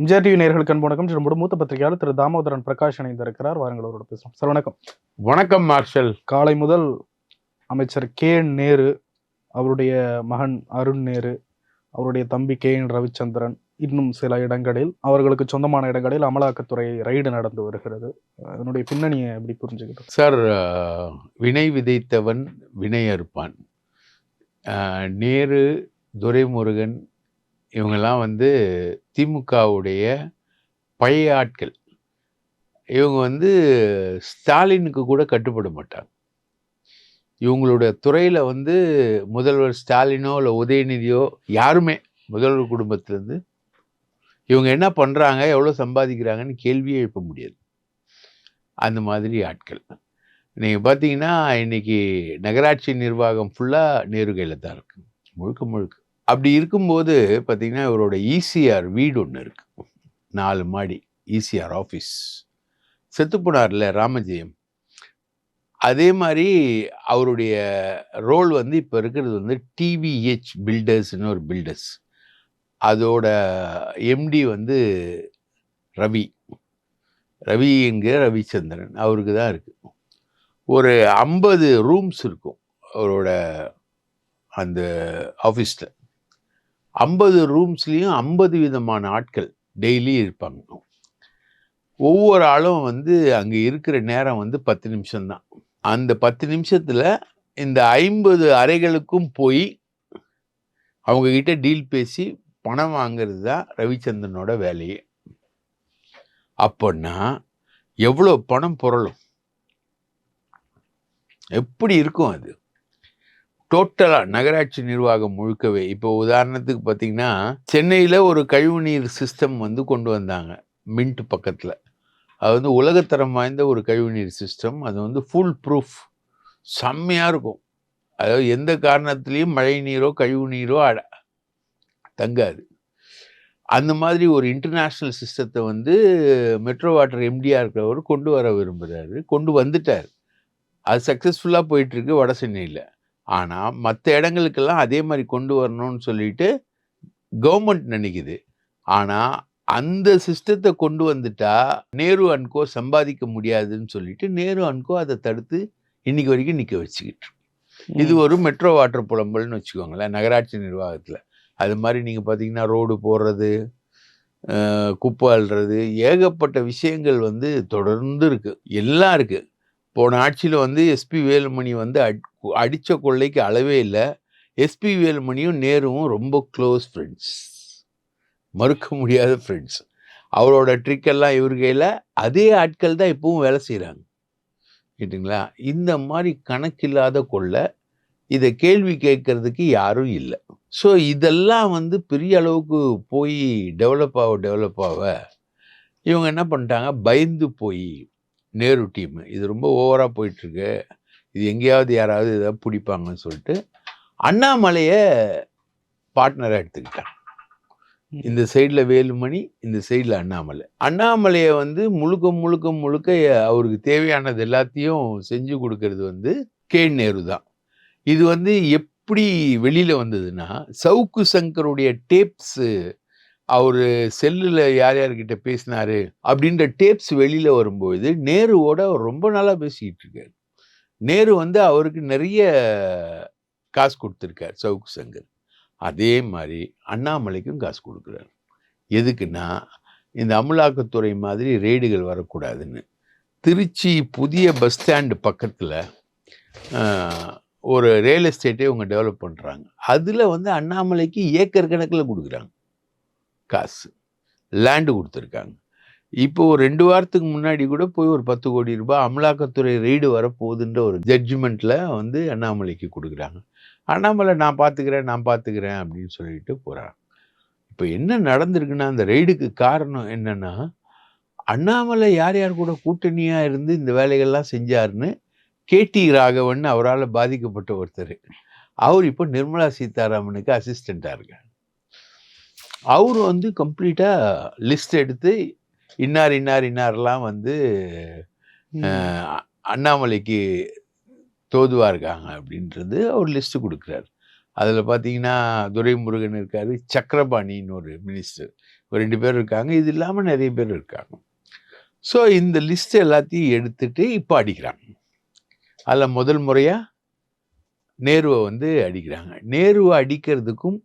MGR TV நேர்களுக்கு அன்பு வணக்கம். மூத்த பத்திரிகையாளர் திரு தாமோதரன் பிரகாஷ் இணைந்திருக்கிறார். வாருங்கள் அவரோட பேசுவோம். சார் வணக்கம். வணக்கம் மார்ஷல். காலை முதல் அமைச்சர் கே நேரு அவருடைய மகன் அருண் நேரு அவருடைய தம்பி கே என் ரவிச்சந்திரன் இன்னும் சில இடங்களில் அவர்களுக்கு சொந்தமான இடங்களில் அமலாக்கத்துறை ரைடு நடந்து வருகிறது. அதனுடைய பின்னணியை எப்படி புரிஞ்சுக்கிட்டோம்? சார் வினை விதைத்தவன் வினை அறுப்பான். நேரு துரைமுருகன் இவங்கெல்லாம் வந்து திமுகவுடைய பழைய ஆட்கள். இவங்க வந்து ஸ்டாலினுக்கு கூட கட்டுப்பட மாட்டாங்க. இவங்களோட துறையில் வந்து முதல்வர் ஸ்டாலினோ இல்லை உதயநிதியோ யாருமே முதல்வர் குடும்பத்திலேருந்து இவங்க என்ன பண்ணுறாங்க எவ்வளோ சம்பாதிக்கிறாங்கன்னு கேள்வியே எழுப்ப முடியாது. அந்த மாதிரி ஆட்கள். நீங்கள் பார்த்தீங்கன்னா இன்னைக்கு நகராட்சி நிர்வாகம் ஃபுல்லாக நேரு கையில் தான் இருக்குது முழுக்க முழுக்க. அப்படி இருக்கும்போது பார்த்திங்கன்னா இவரோட ஈசிஆர் வீடு ஒன்று இருக்குது நாலு மாடி ஈசிஆர் ஆஃபீஸ் செத்துப்போனார்ல ராமஜெயம். அதே மாதிரி அவருடைய ரோல் வந்து இப்போ இருக்கிறது வந்து டிவிஹெச் பில்டர்ஸ்னு ஒரு பில்டர்ஸ் அதோட எம்டி வந்து ரவி. ரவி என்கிற ரவிச்சந்திரன். அவருக்கு தான் இருக்குது ஒரு ஐம்பது ரூம்ஸ் இருக்கும் அவரோட அந்த ஆஃபீஸில் ஐம்பது ரூம்ஸ்லேயும் ஐம்பது விதமான ஆட்கள் டெய்லி இருப்பாங்க. ஒவ்வொரு ஆளும் வந்து அங்கே இருக்கிற நேரம் வந்து பத்து நிமிஷம்தான். அந்த பத்து நிமிஷத்தில் இந்த ஐம்பது அறைகளுக்கும் போய் அவங்கக்கிட்ட டீல் பேசி பணம் வாங்கிறது தான் ரவிச்சந்திரனோட வேலையே. அப்போன்னா எவ்வளோ பணம் புரளும்? எப்படி இருக்கும் அது? டோட்டலாக நகராட்சி நிர்வாகம் முழுக்கவே. இப்போ உதாரணத்துக்கு பார்த்தீங்கன்னா சென்னையில் ஒரு கழிவுநீர் சிஸ்டம் வந்து கொண்டு வந்தாங்க மின்ட் பக்கத்தில். அது வந்து உலகத்தரம் வாய்ந்த ஒரு கழிவுநீர் சிஸ்டம் அது வந்து ஃபுல் ப்ரூஃப் செம்மையாக இருக்கும். அதாவது எந்த காரணத்துலேயும் மழை நீரோ கழிவு நீரோ அட தங்காது. அந்த மாதிரி ஒரு இன்டர்நேஷ்னல் சிஸ்டத்தை வந்து மெட்ரோ வாட்டர் எம்டிஆர் இருக்கிறவர் கொண்டு வர விரும்புகிறாரு கொண்டு வந்துட்டார். அது சக்ஸஸ்ஃபுல்லாக போயிட்டுருக்கு வட சென்னையில். ஆனால் மற்ற இடங்களுக்கெல்லாம் அதே மாதிரி கொண்டு வரணும்னு சொல்லிட்டு கவர்மெண்ட் நினைக்குது. ஆனால் அந்த சிஸ்டத்தை கொண்டு வந்துட்டா நேரு அன்கோ சம்பாதிக்க முடியாதுன்னு சொல்லிட்டு நேரு அன்கோ அதை தடுத்து இன்னைக்கு வரைக்கும் நிற்க வச்சுக்கிட்டு இது ஒரு மெட்ரோ வாட்டர் புலம்பல்னு வச்சுக்கோங்களேன் நகராட்சி நிர்வாகத்தில். அது மாதிரி நீங்கள் பார்த்தீங்கன்னா ரோடு போடுறது குப்பை அள்ளுறது ஏகப்பட்ட விஷயங்கள் வந்து தொடர்ந்து இருக்குது எல்லாம் இருக்குது போன ஆட்சியில் வந்து எஸ்பி வேலுமணி வந்து அட்- அடித்த கொள்ளைக்கு அளவே இல்லை. எஸ்பி வேலுமணியும் நேருவும் ரொம்ப க்ளோஸ் ஃப்ரெண்ட்ஸ் மறுக்க முடியாத ஃப்ரெண்ட்ஸ் அவரோட ட்ரிக்கெல்லாம் இவர் கையில். அதே ஆட்கள் தான் இப்பவும் வேலை செய்கிறாங்க கேட்டுங்களா? இந்த மாதிரி கணக்கில்லாத கொள்ளை இதை கேள்வி கேட்கறதுக்கு யாரும் இல்லை. ஸோ இதெல்லாம் வந்து பெரிய அளவுக்கு போய் டெவலப் ஆக டெவலப் ஆக இவங்க என்ன பண்ணிட்டாங்க? பயந்து போய் நேரு டீம் இது ரொம்ப ஓவராக போயிட்டுருக்கு. இது எங்கேயாவது யாராவது ஏதாவது பிடிப்பாங்கன்னு சொல்லிட்டு அண்ணாமலையை பார்ட்னராக எடுத்துக்கிட்டாங்க. இந்த சைடில் வேலுமணி இந்த சைடில் அண்ணாமலை. அண்ணாமலையை வந்து முழுக்க முழுக்க முழுக்க அவருக்கு தேவையானது எல்லாத்தையும் செஞ்சு கொடுக்கறது வந்து கே. நேரு தான். இது வந்து எப்படி வெளியில் வந்ததுன்னா சவுக்கு சங்கருடைய டேப்ஸு அவர் செல்லில் யார் யார்கிட்ட பேசினாரு அப்படின்ற டேப்ஸ் வெளியில் வரும்போது நேருவோட அவர் ரொம்ப நாளாக பேசிக்கிட்டு இருக்கார். நேரு வந்து அவருக்கு நிறைய காசு கொடுத்துருக்கார் சவுக்கு சங்கர். அதே மாதிரி அண்ணாமலைக்கும் காசு கொடுக்குறாரு. எதுக்குன்னா இந்த அமலாக்கத்துறை மாதிரி ரெய்டுகள் வரக்கூடாதுன்னு. திருச்சி புதிய பஸ் ஸ்டாண்டு பக்கத்தில் ஒரு ரியல் எஸ்டேட்டே இவங்க டெவலப் பண்ணுறாங்க அதில் வந்து அண்ணாமலைக்கு ஏக்கர் கணக்கில் கொடுக்குறாங்க. காசு லேண்டு கொடுத்துருக்காங்க. இப்போ ஒரு ரெண்டு வாரத்துக்கு முன்னாடி கூட போய் ஒரு பத்து கோடி ரூபாய் அமலாக்கத்துறை ரெய்டு வரப்போகுதுன்ற ஒரு ஜட்ஜ்மெண்ட்டில் வந்து அண்ணாமலைக்கு கொடுக்குறாங்க. அண்ணாமலை நான் பார்த்துக்கிறேன் நான் பார்த்துக்கிறேன் அப்படின்னு சொல்லிட்டு போகிறாங்க இப்போ என்ன நடந்திருக்குன்னா அந்த ரெய்டுக்கு காரணம் என்னென்னா அண்ணாமலை யார் யார் கூட கூட்டணியாக இருந்து இந்த வேலைகள்லாம் செஞ்சாருன்னு கேடி ராகவன் அவரால் பாதிக்கப்பட்ட ஒருத்தர். அவர் இப்போ நிர்மலா சீதாராமனுக்கு அசிஸ்டண்ட்டாக இருக்கார். அவர் வந்து கம்ப்ளீட்டாக லிஸ்ட் எடுத்து இன்னார் இன்னார் இன்னார்லாம் வந்து அண்ணாமலைக்கு தோதுவா இருக்காங்க அப்படின்றது அவர் லிஸ்ட் கொடுக்குறாரு. அதில் பார்த்தீங்கன்னா துரைமுருகன் இருக்காரு சக்கரபாணின்னு ஒரு மினிஸ்டர் ஒரு ரெண்டு பேர் இருக்காங்க. இது இல்லாமல் நிறைய பேர் இருக்காங்க. ஸோ இந்த லிஸ்ட் எல்லாத்தையும் எடுத்துட்டு இப்போ அடிக்கிறாங்க. அதில் முதல் முறையாக நேருவை வந்து அடிக்கிறாங்க. நேருவை அடிக்கிறதுக்கும்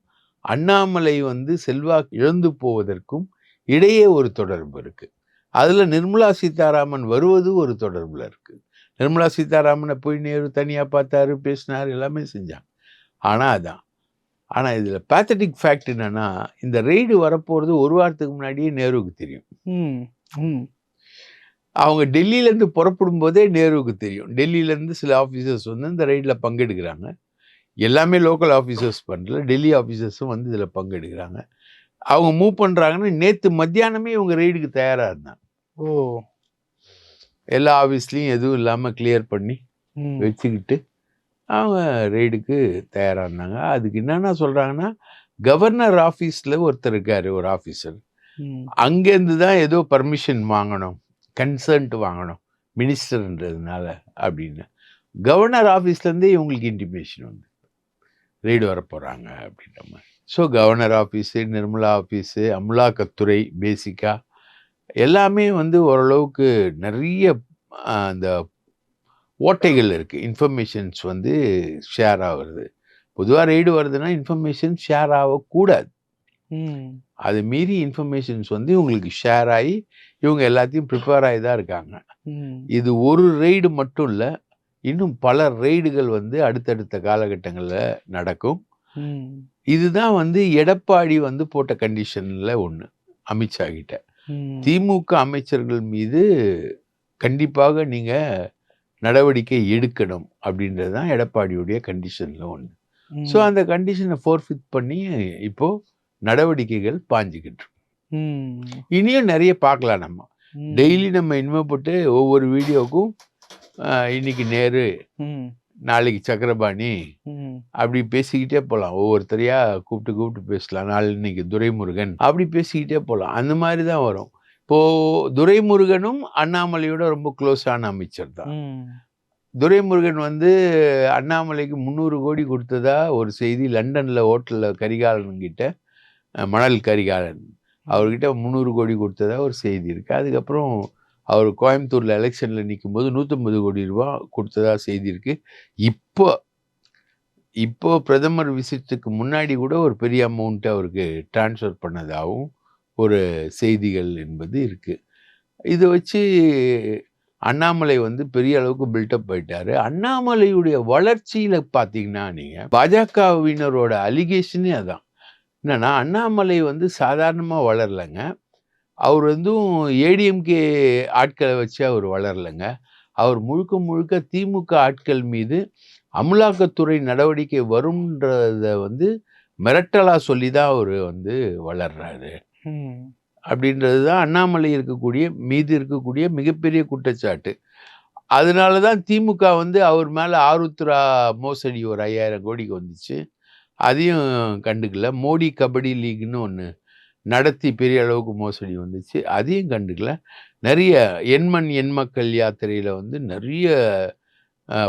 அண்ணாமலை வந்து செல்வாக்கு இழந்து போவதற்கும் இடையே ஒரு தொடர்பு இருக்கு. அதுல நிர்மலா சீதாராமன் வருவது ஒரு தொடர்புல இருக்கு. நிர்மலா சீதாராமனை போய் நேரு தனியா பார்த்தாரு பேசினாரு எல்லாமே செஞ்சாங்க. ஆனா அதான். ஆனா இதுல பேத்தட்டிக் ஃபேக்ட் என்னன்னா இந்த ரெய்டு வரப்போறது ஒரு வாரத்துக்கு முன்னாடியே நேருவுக்கு தெரியும். ம் ம். அவங்க டெல்லியில இருந்து புறப்படும் போதே நேருவுக்கு தெரியும். டெல்லியில இருந்து சில ஆஃபீஸர்ஸ் வந்து இந்த ரைட்ல பங்கெடுக்கிறாங்க. எல்லாமே லோக்கல் ஆஃபீஸர்ஸ் பண்ணல டெல்லி ஆஃபீஸர்ஸும் வந்து இதில் பங்கெடுக்கிறாங்க. அவங்க மூவ் பண்ணுறாங்கன்னா நேற்று மத்தியானமே இவங்க ரெய்டுக்கு தயாராக இருந்தாங்க. ஓ. எல்லா ஆஃபீஸ்லேயும் எதுவும் இல்லாமல் கிளியர் பண்ணி வச்சுக்கிட்டு அவங்க ரெய்டுக்கு தயாராக இருந்தாங்க. அதுக்கு என்னென்ன சொல்கிறாங்கன்னா கவர்னர் ஆஃபீஸில் ஒருத்தர் இருக்கார் ஒரு ஆஃபீஸர் அங்கேருந்து தான் ஏதோ பர்மிஷன் வாங்கணும் கன்சர்ன்ட் வாங்கணும் மினிஸ்டர்ன்றதுனால அப்படின்னு. கவர்னர் ஆஃபீஸ்லேருந்தே இவங்களுக்கு இன்டிமேஷன் வந்து. ரெய்டு வர போகிறாங்க அப்படின்ற மாதிரி. So governor office Nirmala office அமலாக்கத்துறை பேசிக்காக எல்லாமே வந்து ஓரளவுக்கு நிறைய அந்த ஓட்டைகள் இருக்குது இன்ஃபர்மேஷன்ஸ் வந்து ஷேர் ஆகுறது. பொதுவாக ரெய்டு வருதுன்னா இன்ஃபர்மேஷன் ஷேர் ஆகக்கூடாது. அது மீறி இன்ஃபர்மேஷன்ஸ் வந்து இவங்களுக்கு ஷேர் ஆகி இவங்க எல்லாத்தையும் ப்ரிப்பேர் ஆகி தான் இருக்காங்க இது ஒரு ரெய்டு மட்டும் இல்லை இன்னும் பல ரெய்டுகள் வந்து அடுத்தடுத்த காலகட்டங்களில் நடக்கும். இதுதான் வந்து எடப்பாடி வந்து போட்ட கண்டிஷனில் ஒன்று அமித்ஷா கிட்ட. திமுக அமைச்சர்கள் மீது கண்டிப்பாக நீங்கள் நடவடிக்கை எடுக்கணும் அப்படின்றது தான் எடப்பாடியுடைய கண்டிஷனில் ஒன்று ஸோ அந்த கண்டிஷனை ஃபோர்ஃபிட் பண்ணி இப்போ நடவடிக்கைகள் பாஞ்சுக்கிட்டு இனியும் நிறைய பார்க்கலாம் நம்ம. டெய்லி நம்ம இனிமேப்பட்டு ஒவ்வொரு வீடியோக்கும் இன்னைக்கு நேரு நாளைக்கு சக்கரபாணி அப்படி பேசிக்கிட்டே போகலாம் ஒவ்வொருத்தரையா கூப்பிட்டு கூப்பிட்டு பேசலாம். நாளை இன்னைக்கு துரைமுருகன். அப்படி பேசிக்கிட்டே போகலாம் அந்த மாதிரி தான் வரும். இப்போ துரைமுருகனும் அண்ணாமலையோட ரொம்ப க்ளோஸான அமைச்சர் தான். துரைமுருகன் வந்து அண்ணாமலைக்கு முந்நூறு கோடி கொடுத்ததா ஒரு செய்தி லண்டன்ல ஹோட்டலில் கரிகாலன் கிட்ட அஹ், மணல் கரிகாலன். அவர்கிட்ட முந்நூறு கோடி கொடுத்ததா ஒரு செய்தி இருக்கு. அதுக்கப்புறம் அவர் கோயம்புத்தூரில் எலெக்ஷனில் நிற்கும் போது நூற்றம்பது கோடி ரூபா கொடுத்ததா செய்தி இருக்குது இப்போ இப்போ பிரதமர் விசிட்டுக்கு முன்னாடி கூட ஒரு பெரிய அமௌண்ட்டை அவருக்கு டிரான்ஸ்ஃபர் பண்ணதாகவும் ஒரு செய்திகள் என்பது இருக்குது இதை வச்சு அண்ணாமலை வந்து பெரிய அளவுக்கு பில்டப் போயிட்டாரு அண்ணாமலையுடைய வளர்ச்சியில் பார்த்தீங்கன்னா நீங்கள் பாஜகவினரோட அலிகேஷனே அதான். என்னன்னா அண்ணாமலை வந்து சாதாரணமாக வளரலைங்க. அவர் வந்து ஏடிஎம்கே ஆட்களை வச்சு அவர் வளரலைங்க. அவர் முழுக்க முழுக்க திமுக ஆட்கள் மீது அமலாக்கத்துறை நடவடிக்கை வரும்ன்றத வந்து மிரட்டலா சொல்லி தான் அவர் வந்து வளர்றாரு. அப்படின்றது தான் அண்ணாமலை இருக்கக்கூடிய மீது இருக்கக்கூடிய மிகப்பெரிய குற்றச்சாட்டு. அதனால தான் திமுக வந்து அவர் மேலே ஆருத்ரா மோசடி ஒரு ஐயாயிரம் கோடிக்கு வந்துச்சு. அதையும் கண்டுக்கல. மோடி கபடி லீக்னு ஒன்று நடத்தி பெரிய அளவுக்கு மோசடி வந்துச்சு. அதையும் கண்டுக்கல. நிறைய எண்மண் எண்மக்கள் யாத்திரையில் வந்து நிறைய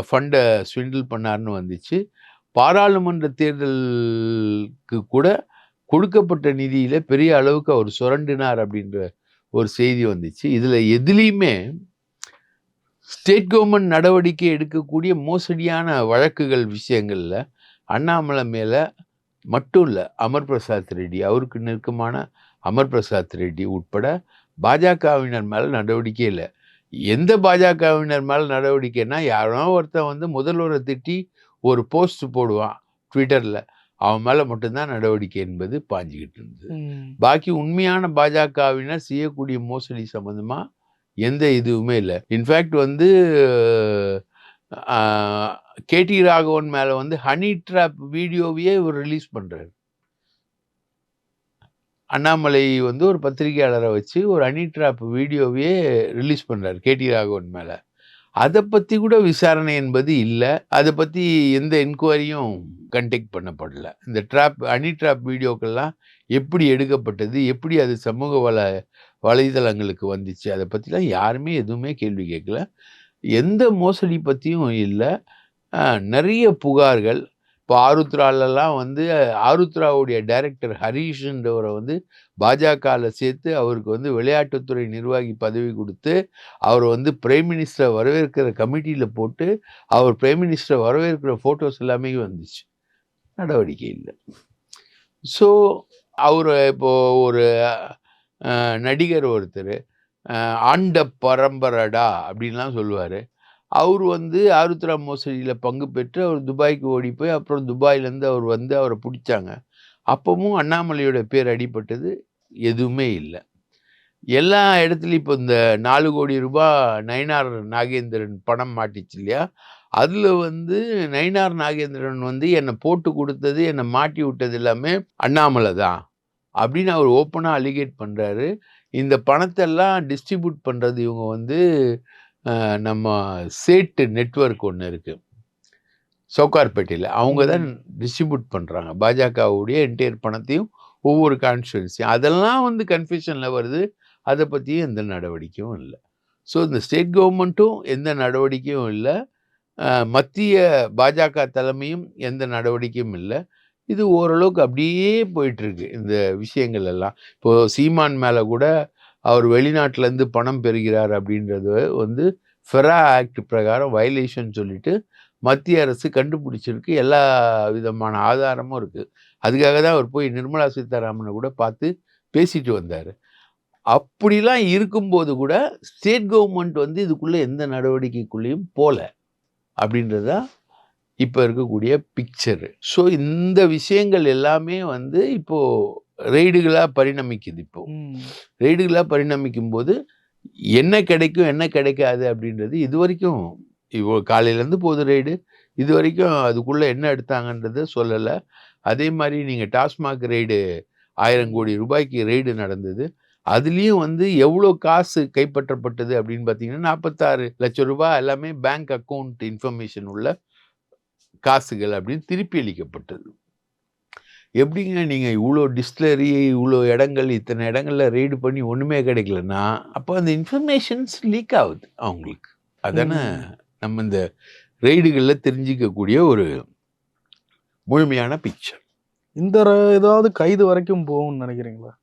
ஃபண்டை ஸ்விண்டில் பண்ணாருன்னு வந்துச்சு. பாராளுமன்ற தேர்தலுக்கு கூட கொடுக்கப்பட்ட நிதியில் பெரிய அளவுக்கு அவர் சுரண்டினார் அப்படின்ற ஒரு செய்தி வந்துச்சு. இதில் எதுலேயுமே ஸ்டேட் கவர்மெண்ட் நடவடிக்கை எடுக்கக்கூடிய மோசடியான வழக்குகள் விஷயங்களில் அண்ணாமலை மேலே மட்டும் இல்லை அமர் பிரசாத் ரெட்டி அவருக்கு நெருக்கமான அமர் பிரசாத் ரெட்டி உட்பட பாஜகவினர் மேல நடவடிக்கை இல்லை. எந்த பாஜகவினர் மேல நடவடிக்கைன்னா யாரோ ஒருத்தன் வந்து முதல்வரை திட்டி ஒரு போஸ்ட் போடுவான் ட்விட்டர்ல. அவன் மேல மட்டும்தான் நடவடிக்கை என்பது பாஞ்சுக்கிட்டு இருந்தது. பாக்கி உண்மையான பாஜகவினர் செய்யக்கூடிய மோசடி சம்பந்தமா எந்த இதுவுமே இல்லை. இன்ஃபேக்ட் வந்து கேடி ராகவன் மேலே வந்து ஹனி ட்ராப் வீடியோவையே இவர் ரிலீஸ் பண்ணுறாரு அண்ணாமலை வந்து ஒரு பத்திரிகையாளரை வச்சு ஒரு ஹனி ட்ராப் வீடியோவையே ரிலீஸ் பண்ணுறாரு கேடி ராகவன் மேலே. அதை பற்றி கூட விசாரணை என்பது இல்லை. அதை பற்றி எந்த என்கொயரியும் கண்டெக்ட் பண்ணப்படல. இந்த ட்ராப் ஹனி ட்ராப் வீடியோக்கள்லாம் எப்படி எடுக்கப்பட்டது எப்படி அது சமூக வலை வலைதளங்களுக்கு வந்துச்சு அதை பற்றிலாம் யாருமே எதுவுமே கேள்வி கேட்கல. எந்த மோசடி பற்றியும் இல்லை. நிறைய புகார்கள். இப்போ ஆருத்ராலெல்லாம் வந்து ஆருத்ராவுடைய டைரக்டர் ஹரீஷ்ன்றவரை வந்து பாஜகவில் சேர்த்து அவருக்கு வந்து விளையாட்டுத்துறை நிர்வாகி பதவி கொடுத்து அவர் வந்து பிரைம் மினிஸ்டரை வரவேற்கிற கமிட்டியில் போட்டு அவர் பிரைம் மினிஸ்டரை வரவேற்கிற ஃபோட்டோஸ் எல்லாமே வந்துச்சு. நடவடிக்கை இல்லை. ஸோ அவர் இப்போது ஒரு நடிகர் ஒருத்தர் ஆண்ட பரம்பரடா அப்படின்லாம் சொல்லுவார். அவர் வந்து ஆருத்ரா மோசடியில் பங்கு பெற்று அவர் துபாய்க்கு ஓடி போய் அப்புறம் துபாயிலேருந்து அவர் வந்து அவரை பிடிச்சாங்க. அப்பவும் அண்ணாமலையோட பேர் அடிபட்டது எதுவுமே இல்லை. எல்லா இடத்துலையும் இப்போ இந்த நாலு கோடி ரூபாய் நயனார் நாகேந்திரன் பணம் மாட்டிச்சு இல்லையா? அதில் வந்து நயினார் நாகேந்திரன் வந்து என்னை போட்டு கொடுத்தது என்னை மாட்டி விட்டது எல்லாமே அண்ணாமலை தான். அப்படின்னு அவர் ஓப்பனாக அலிகேட் பண்ணுறாரு இந்த பணத்தெல்லாம் டிஸ்ட்ரிபியூட் பண்ணுறது இவங்க வந்து நம்ம சேட்டு நெட்வொர்க் ஒன்று இருக்குது சவுகார்பேட்டையில். அவங்க தான் டிஸ்ட்ரிபியூட் பண்ணுறாங்க பாஜகவுடைய என்டையர் பணத்தையும் ஒவ்வொரு கான்ஸ்டுவன்சியும் அதெல்லாம் வந்து கன்ஃபியூஷனில் வருது. அதை பற்றியும் எந்த நடவடிக்கையும் இல்லை. ஸோ இந்த ஸ்டேட் கவர்மெண்ட்டும் எந்த நடவடிக்கையும் இல்லை. மத்திய பாஜக தலைமையும் எந்த நடவடிக்கையும் இல்லை. இது ஓரளவுக்கு அப்படியே போயிட்டுருக்கு இந்த விஷயங்கள் எல்லாம். இப்போது சீமான் மேலே கூட அவர் வெளிநாட்டிலேருந்து பணம் பெறுகிறார் அப்படின்றது வந்து ஃபெரா ஆக்ட் பிரகாரம் வயலேஷன் சொல்லிட்டு மத்திய அரசு கண்டுபிடிச்சிருக்கு. எல்லா விதமான ஆதாரமும் இருக்குது அதுக்காக தான் அவர் போய் நிர்மலா சீதாராமனை கூட பார்த்து பேசிட்டு வந்தார். அப்படிலாம் இருக்கும்போது கூட ஸ்டேட் கவர்மெண்ட் வந்து இதுக்குள்ளே எந்த நடவடிக்கைக்குள்ளேயும் போகல அப்படின்றதான் இப்போ இருக்கக்கூடிய பிக்சரு ஸோ இந்த விஷயங்கள் எல்லாமே வந்து இப்போது ரெய்டுகளாக பரிணமிக்குது இப்போ. ம். ரெய்டுகளாக பரிணமிக்கும் போது என்ன கிடைக்கும் என்ன கிடைக்காது அப்படின்றது இது வரைக்கும் இவ்வளோ காலையிலேருந்து போகுது ரெய்டு இது வரைக்கும் அதுக்குள்ளே என்ன எடுத்தாங்கன்றதை சொல்லலை. அதே மாதிரி நீங்கள் டாஸ்மாக் ரெய்டு ஆயிரம் கோடி ரூபாய்க்கு ரெய்டு நடந்தது. அதுலேயும் வந்து எவ்வளோ காசு கைப்பற்றப்பட்டது அப்படின்னு பார்த்தீங்கன்னா நாற்பத்தாறு லட்சம் ரூபாய் எல்லாமே பேங்க் அக்கௌண்ட் இன்ஃபர்மேஷன் உள்ள காசுகள் அப்படின்னு திருப்பி அளிக்கப்பட்டது. எப்படிங்க நீங்கள் இவ்வளோ டிஸ்டிலரி இவ்வளோ இடங்கள் இத்தனை இடங்கள்ல ரெய்டு பண்ணி ஒன்றுமே கிடைக்கலன்னா அப்போ அந்த இன்ஃபர்மேஷன்ஸ் லீக் ஆகுது அவங்களுக்கு. அதானே நம்ம இந்த ரெய்டுகளில் தெரிஞ்சிக்கக்கூடிய ஒரு முழுமையான பிக்சர் இந்த ஏதாவது கைது வரைக்கும் போகும்னு நினைக்கிறீங்களா?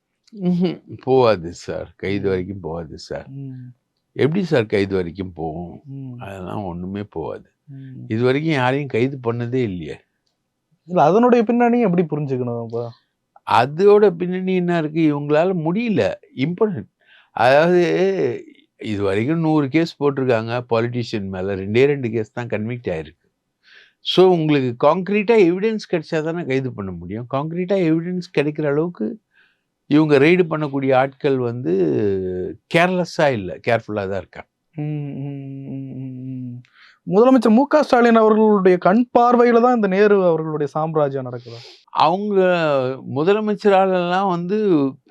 போகாது சார். கைது வரைக்கும் போகாது சார். எப்படி சார் கைது வரைக்கும் போகும். அதெல்லாம் ஒன்றுமே போகாது. இது வரைக்கும் யாரையும் கைது பண்ணதே இல்லையே. இல்ல அதனுடைய பின்னணி எப்படி புரிஞ்சுக்கணும் அதோட பின்னணி என்ன இருக்கு? இவங்களால முடியல. இம்பார்ட்டன்ட் அதாவது இது வரைக்கும் நூறு கேஸ் போட்டிருக்காங்க. பாலிட்டிஷியன் மேலே ரெண்டே ரெண்டு கேஸ் தான் கன்விக்ட் ஆயிருக்கு. ஸோ உங்களுக்கு காங்க்ரீட்டாக எவிடன்ஸ் கிடைச்சா தானே கைது பண்ண முடியும். காங்க்ரீட்டாக எவிடன்ஸ் கிடைக்கிற அளவுக்கு இவங்க ரெய்டு பண்ணக்கூடிய ஆட்கள் வந்து கேர்லெஸ்ஸாக இல்லை. கேர்ஃபுல்லாக தான் இருக்காங்க. முதலமைச்சர் மு க ஸ்டாலின் அவர்களுடைய கண் பார்வையில தான் இந்த நேரு அவர்களுடைய சாம்ராஜ்யம் நடக்குது. அவங்க முதலமைச்சராலெல்லாம் வந்து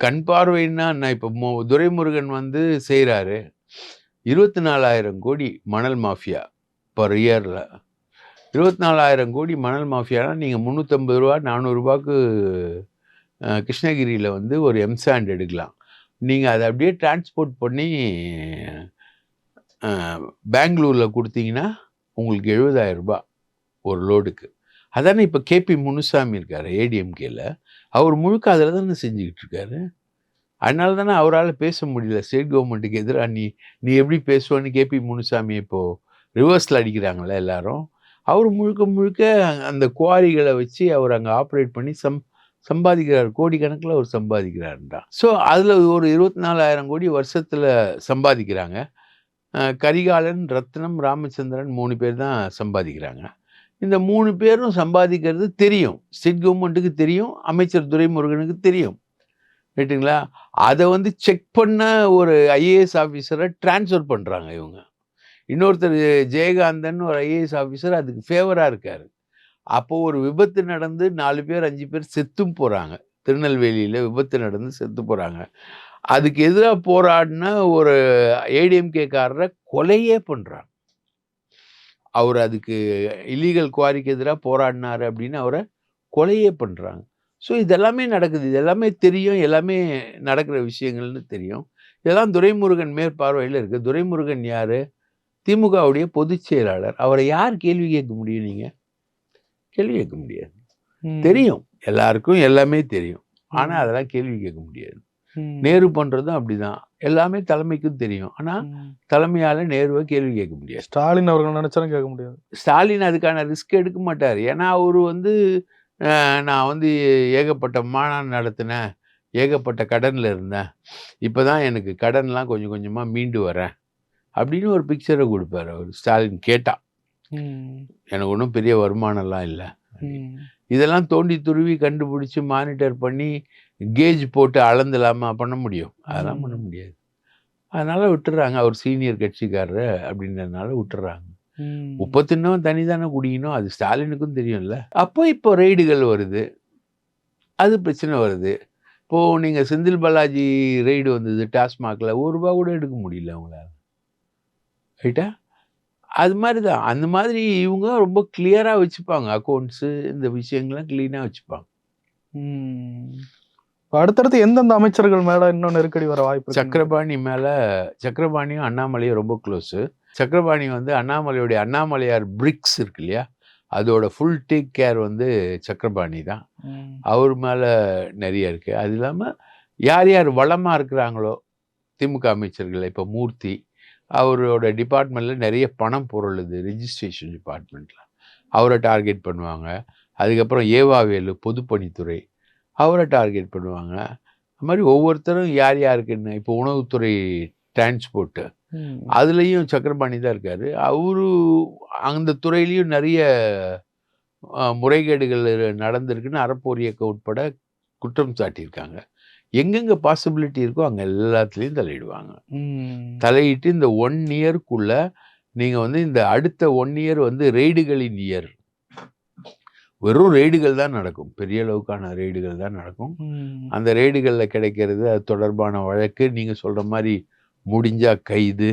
கண் பார்வைன்னா நான் இப்போ துரைமுருகன் வந்து செய்கிறாரு இருபத்தி நாலாயிரம் கோடி மணல் மாஃபியா பர் இயரில் இருபத்தி நாலாயிரம் கோடி மணல் மாஃபியானா நீங்கள் முந்நூற்றம்பது ரூபா நானூறுரூபாக்கு கிருஷ்ணகிரியில் வந்து ஒரு எம்சாண்ட் எடுக்கலாம். நீங்கள் அதை அப்படியே டிரான்ஸ்போர்ட் பண்ணி பெங்களூரில் கொடுத்தீங்கன்னா உங்களுக்கு 70000 ரூபாய் ஒரு லோடுக்கு. அதானே இப்போ கேபி முனுசாமி இருக்கார் ஏடிஎம்கேல அவர் முழுக்க அதில் தானே செஞ்சுக்கிட்டு இருக்காரு. அதனால தானே அவரால் பேச முடியல. ஸ்டேட் கவர்மெண்ட்டுக்கு எதிராக நீ நீ எப்படி பேசுவான்னு கேபி முனுசாமி இப்போது ரிவர்ஸில் அடிக்கிறாங்களே எல்லாரும். அவர் முழுக்க முழுக்க அந்த குவாரிகளை வச்சு அவர் அங்கே ஆப்ரேட் பண்ணி சம் சம்பாதிக்கிறார். கோடிக்கணக்கில் அவர் சம்பாதிக்கிறாருன்றா ஸோ அதில் ஒரு இருபத்தி நாலாயிரம் கோடி வருஷத்தில் சம்பாதிக்கிறாங்க. கரிகாலன் ரத்னம் ராமச்சந்திரன் மூணு பேர் தான் சம்பாதிக்கிறாங்க. இந்த மூணு பேரும் சம்பாதிக்கிறது தெரியும். ஸ்டேட் கவர்மெண்ட்டுக்கு தெரியும் அமைச்சர் துரைமுருகனுக்கு தெரியும். ரைட்டுங்களா அதை வந்து செக் பண்ண ஒரு ஐஏஎஸ் ஆஃபீஸரை ட்ரான்ஸ்ஃபர் பண்ணுறாங்க இவங்க. இன்னொருத்தர் ஜெயகாந்தன் ஒரு ஐஏஎஸ் ஆஃபீஸர் அதுக்கு ஃபேவராக இருக்கார். அப்போது ஒரு விபத்து நடந்து நாலு பேர் அஞ்சு பேர் செத்தும் போகிறாங்க திருநெல்வேலியில் விபத்து நடந்து செத்து போகிறாங்க அதுக்கு எதிராக போராடின ஒரு ஏடிஎம்கேக்காரரை கொலையே பண்ணுறாங்க அவர் அதுக்கு இல்லீகல் குவாரிக்கு எதிராக போராடினார் அப்படின்னு அவரை கொலையே பண்ணுறாங்க ஸோ இதெல்லாமே நடக்குது. இது எல்லாமே தெரியும். எல்லாமே நடக்கிற விஷயங்கள்னு தெரியும். இதெல்லாம் துரைமுருகன் மேற்பார்வையில் இருக்குது துரைமுருகன் யார்? திமுகவுடைய பொதுச் செயலாளர். அவரை யார் கேள்வி கேட்க முடியும் நீங்கள் கேள்வி கேட்க முடியாது. தெரியும். எல்லாருக்கும் எல்லாமே தெரியும். ஆனா அதெல்லாம் கேள்வி கேட்க முடியாது. நேரு பண்றதும் அப்படிதான். எல்லாமே தலைமைக்கும் தெரியும். ஆனா. தலைமையால நேருவை கேள்வி கேட்க முடியாது. ஸ்டாலின் அவர்கள் நினைச்சாலும் கேட்க முடியாது. ஸ்டாலின் அதுக்கான ரிஸ்க் எடுக்க மாட்டார். ஏன்னா அவர் வந்து நான் வந்து ஏகப்பட்ட மாநாடு நடத்தினேன். ஏகப்பட்ட கடனில் இருந்தேன். இப்போ தான் எனக்கு கடன்லாம் கொஞ்சம் கொஞ்சமாக மீண்டு வரேன். அப்படின்னு ஒரு பிக்சரை கொடுப்பாரு அவர் ஸ்டாலின் கேட்டா. ம். எனக்கு ஒன்றும் பெரிய வருமானம்லாம் இல்லை. இதெல்லாம் தோண்டி துருவி கண்டுபிடிச்சி மானிட்டர் பண்ணி கேஜ் போட்டு அளந்துலாமா பண்ண முடியும். அதெல்லாம். பண்ண முடியாது. அதனால விட்டுறாங்க. அவர் சீனியர் கட்சிக்காரரு அப்படின்றதுனால விட்டுறாங்க. முப்பத்தின்னும் தனிதானே குடிக்கணும். அது ஸ்டாலினுக்கும் தெரியும்ல. அப்போ இப்போ ரெய்டுகள் வருது. அது பிரச்சனை வருது. இப்போ நீங்க செந்தில் பாலாஜி ரெய்டு வந்தது டாஸ்மாக்ல ஒரு ரூபா கூட எடுக்க முடியல அவங்களால ரைட்டா அது மாதிரி தான் அந்த மாதிரி இவங்க ரொம்ப கிளியரா வச்சுப்பாங்க. அக்கௌண்ட்ஸு இந்த விஷயங்கள்லாம் க்ளீனாக வச்சுப்பாங்க. அடுத்தடுத்து எந்தெந்த அமைச்சர்கள் மேல இன்னும் நெருக்கடி வர வாய்ப்பு? சக்கரபாணி மேல சக்கரபாணியும் அண்ணாமலையும் ரொம்ப க்ளோஸு சக்கரபாணி வந்து அண்ணாமலையுடைய அண்ணாமலையார் பிரிக்ஸ் இருக்கு இல்லையா? அதோட ஃபுல் டேக் கேர் வந்து சக்கரபாணி தான். அவர் மேலே நிறைய இருக்குது அது இல்லாமல் யார் யார் வளமாக இருக்கிறாங்களோ திமுக அமைச்சர்கள் இப்போ மூர்த்தி அவரோட டிபார்ட்மெண்ட்டில் நிறைய பணம் பொருளுது ரிஜிஸ்ட்ரேஷன் டிபார்ட்மெண்ட்டில் அவரை டார்கெட் பண்ணுவாங்க. அதுக்கப்புறம் ஏவாவேலு பொதுப்பணித்துறை. அவரை டார்கெட் பண்ணுவாங்க. அது மாதிரி ஒவ்வொருத்தரும் யார் யாருக்குன்னு இப்போ உணவுத்துறை டிரான்ஸ்போர்ட்டு. அதுலேயும் சக்கரபாணி தான் இருக்காரு. அவரு அந்த துறையிலையும் நிறைய முறைகேடுகள் நடந்திருக்குன்னு அறப்போர் இயக்கம் உட்பட குற்றம் சாட்டியிருக்காங்க. எங்கெங்க பாசிபிலிட்டி இருக்கோ அங்கே எல்லாத்துலேயும் தலையிடுவாங்க. தலையிட்டு இந்த ஒன் இயர்க்குள்ள நீங்கள் வந்து இந்த அடுத்த ஒன் இயர் வந்து ரெய்டுகளின் இயர் வெறும் ரெய்டுகள் தான் நடக்கும். பெரிய அளவுக்கான ரெய்டுகள் தான் நடக்கும். அந்த ரெய்டுகளில் கிடைக்கிறது அது தொடர்பான வழக்கு நீங்கள் சொல்கிற மாதிரி முடிஞ்சா கைது.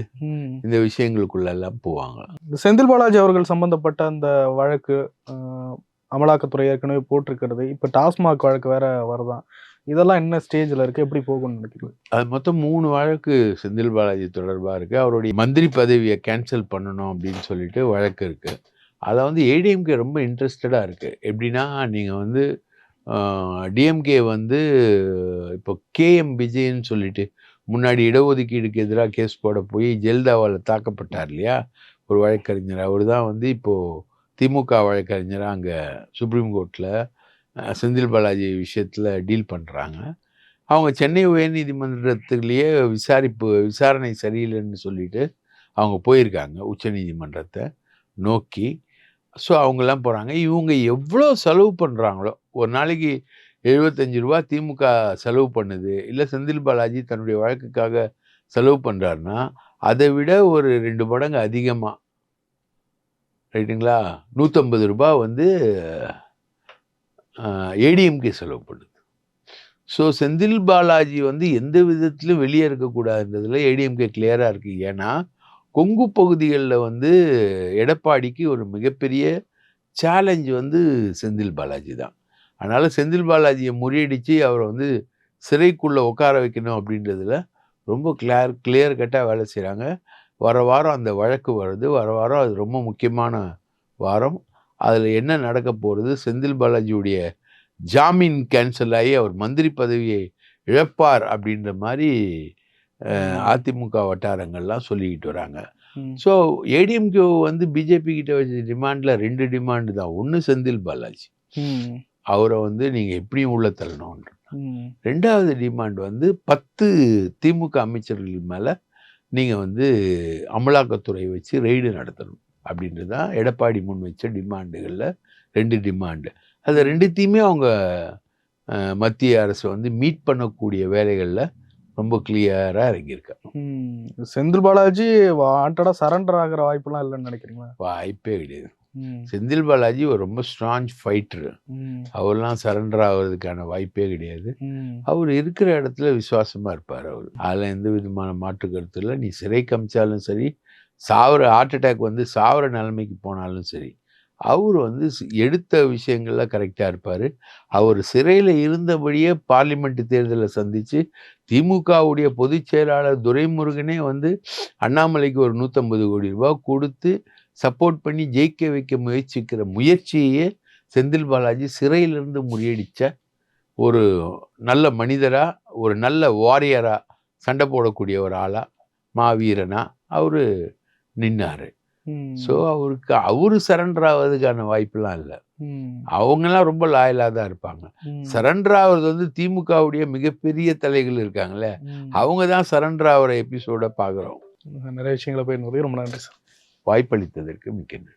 இந்த விஷயங்களுக்குள்ள எல்லாம் போவாங்க செந்தில் பாலாஜி அவர்கள் சம்பந்தப்பட்ட அந்த வழக்கு அமலாக்கத்துறை ஏற்கனவே போட்டிருக்கிறது. இப்ப டாஸ்மாக் வழக்கு வேற வருதான். இதெல்லாம் என்ன ஸ்டேஜில் இருக்கு? எப்படி போகும்னு நினைக்கிறீங்க? அது மொத்தம் மூணு வழக்கு செந்தில் பாலாஜி தொடர்பாக இருக்குது அவருடைய மந்திரி பதவியை கேன்சல் பண்ணணும் அப்படின்னு சொல்லிட்டு வழக்கு இருக்குது அதை வந்து ஏடிஎம்கே ரொம்ப இன்ட்ரெஸ்டடாக இருக்குது எப்படின்னா நீங்கள் வந்து டிஎம்கே வந்து இப்போ கேஎம் விஜயன்னு சொல்லிட்டு முன்னாடி இடஒதுக்கீடுக்கு எதிராக கேஸ் போட போய் ஜெயலலிதாவால் தாக்கப்பட்டார் இல்லையா? ஒரு வழக்கறிஞர். அவர் தான் வந்து இப்போது திமுக வழக்கறிஞராக அங்கே சுப்ரீம் கோர்ட்டில் செந்தில் பாலாஜி விஷயத்தில் டீல் பண்ணுறாங்க அவங்க சென்னை உயர்நீதிமன்றத்துலேயே விசாரிப்பு விசாரணை சரியில்லைன்னு சொல்லிட்டு அவங்க போயிருக்காங்க உச்சநீதிமன்றத்தை நோக்கி. ஸோ அவங்கெல்லாம் போகிறாங்க இவங்க எவ்வளோ செலவு பண்ணுறாங்களோ ஒரு நாளைக்கு எழுபத்தஞ்சு ரூபா திமுக செலவு பண்ணுது இல்லை செந்தில் பாலாஜி தன்னுடைய வழக்குக்காக செலவு பண்ணுறாருன்னா அதை விட ஒரு ரெண்டு மடங்கு அதிகமாக ரைட்டுங்களா? நூற்றம்பது ரூபா வந்து ஏடிஎம்கே செலவுப்படுது ஸோ செந்தில் பாலாஜி வந்து எந்த விதத்திலும் வெளியே இருக்கக்கூடாதுன்றதுல ஏடிஎம்கே கிளியராக இருக்குது ஏன்னா கொங்கு பகுதிகளில் வந்து எடப்பாடிக்கு ஒரு மிகப்பெரிய சேலஞ்ச் வந்து செந்தில் பாலாஜி தான். அதனால் செந்தில் பாலாஜியை முறியடித்து அவரை வந்து சிறைக்குள்ளே உட்கார வைக்கணும் அப்படின்றதுல ரொம்ப கிளியர் கிளியர் கட்டாக வேலை செய்கிறாங்க வர வாரம் அந்த வழக்கு வருது. வர வாரம் அது ரொம்ப முக்கியமான வாரம். அதில் என்ன நடக்க போகிறது செந்தில் பாலாஜியுடைய ஜாமீன் கேன்சல் ஆகி அவர் மந்திரி பதவியை இழப்பார் அப்படின்ற மாதிரி அதிமுக வட்டாரங்கள்லாம் சொல்லிக்கிட்டு வராங்க. ஸோ ஏடிஎம்கே வந்து பிஜேபி கிட்ட வச்ச டிமாண்டில் ரெண்டு டிமாண்டு தான். ஒன்று செந்தில் பாலாஜி. அவரை வந்து நீங்கள் எப்படியும் உள்ள தள்ளணுன்ற ம். ரெண்டாவது டிமாண்ட் வந்து பத்து திமுக அமைச்சர்கள் மேலே நீங்கள் வந்து அமலாக்கத்துறை வச்சு ரெய்டு நடத்தணும். அப்படின்றது தான் எடப்பாடி முன் வச்ச டிமாண்டுகளில் ரெண்டு டிமாண்டு அது ரெண்டுத்தையுமே அவங்க மத்திய அரசு வந்து மீட் பண்ணக்கூடிய வேலைகளில் ரொம்ப கிளியராக இறங்கியிருக்காங்க. செந்தில் பாலாஜி வாண்டடா சரண்டர் ஆகிற வாய்ப்புலாம் இல்லைன்னு நினைக்கிறீங்களா வாய்ப்பே கிடையாது. செந்தில் பாலாஜி ஒரு ரொம்ப ஸ்ட்ராங் ஃபைட்டரு. அவர்லாம் சரண்டர் ஆகிறதுக்கான வாய்ப்பே கிடையாது. அவர் இருக்கிற இடத்துல விசுவாசமா இருப்பார் அவர் அதில் எந்த விதமான மாற்று கருத்து இல்லை நீ சிறை கமிச்சாலும் சரி சாவர ஹார்ட் அட்டாக் வந்து சாவர நிலைமைக்கு போனாலும் சரி அவர் வந்து எடுத்த விஷயங்கள்ல கரெக்டாக இருப்பார். அவர் சிறையில் இருந்தபடியே பார்லிமெண்ட் தேர்தலை சந்தித்து திமுகவுடைய பொதுச் செயலாளர் துரைமுருகனே வந்து அண்ணாமலைக்கு ஒரு நூற்றம்பது கோடி ரூபா கொடுத்து சப்போர்ட் பண்ணி ஜெயிக்க வைக்க முயற்சிக்கிற முயற்சியே செந்தில் பாலாஜி சிறையிலிருந்து முறியடித்த ஒரு நல்ல மனிதராக ஒரு நல்ல வாரியராக சண்டை போடக்கூடிய ஒரு ஆளாக மாவீரனா அவர் நின்னாரு. ஸோ அவருக்கு அவரு சரண்டர் ஆகிறதுக்கான வாய்ப்பெல்லாம் இல்லை. அவங்கெல்லாம் ரொம்ப லாயலாக தான் இருப்பாங்க. சரண்டர் ஆகிறது வந்து திமுகவுடைய மிகப்பெரிய தலைகள் இருக்காங்கல்ல. அவங்க தான் சரண்டர் ஆகிற எபிசோட பார்க்குறோம் நிறைய விஷயங்களை போய் ரொம்ப நன்றி சார் வாய்ப்பளித்ததற்கு மிக்க நன்றி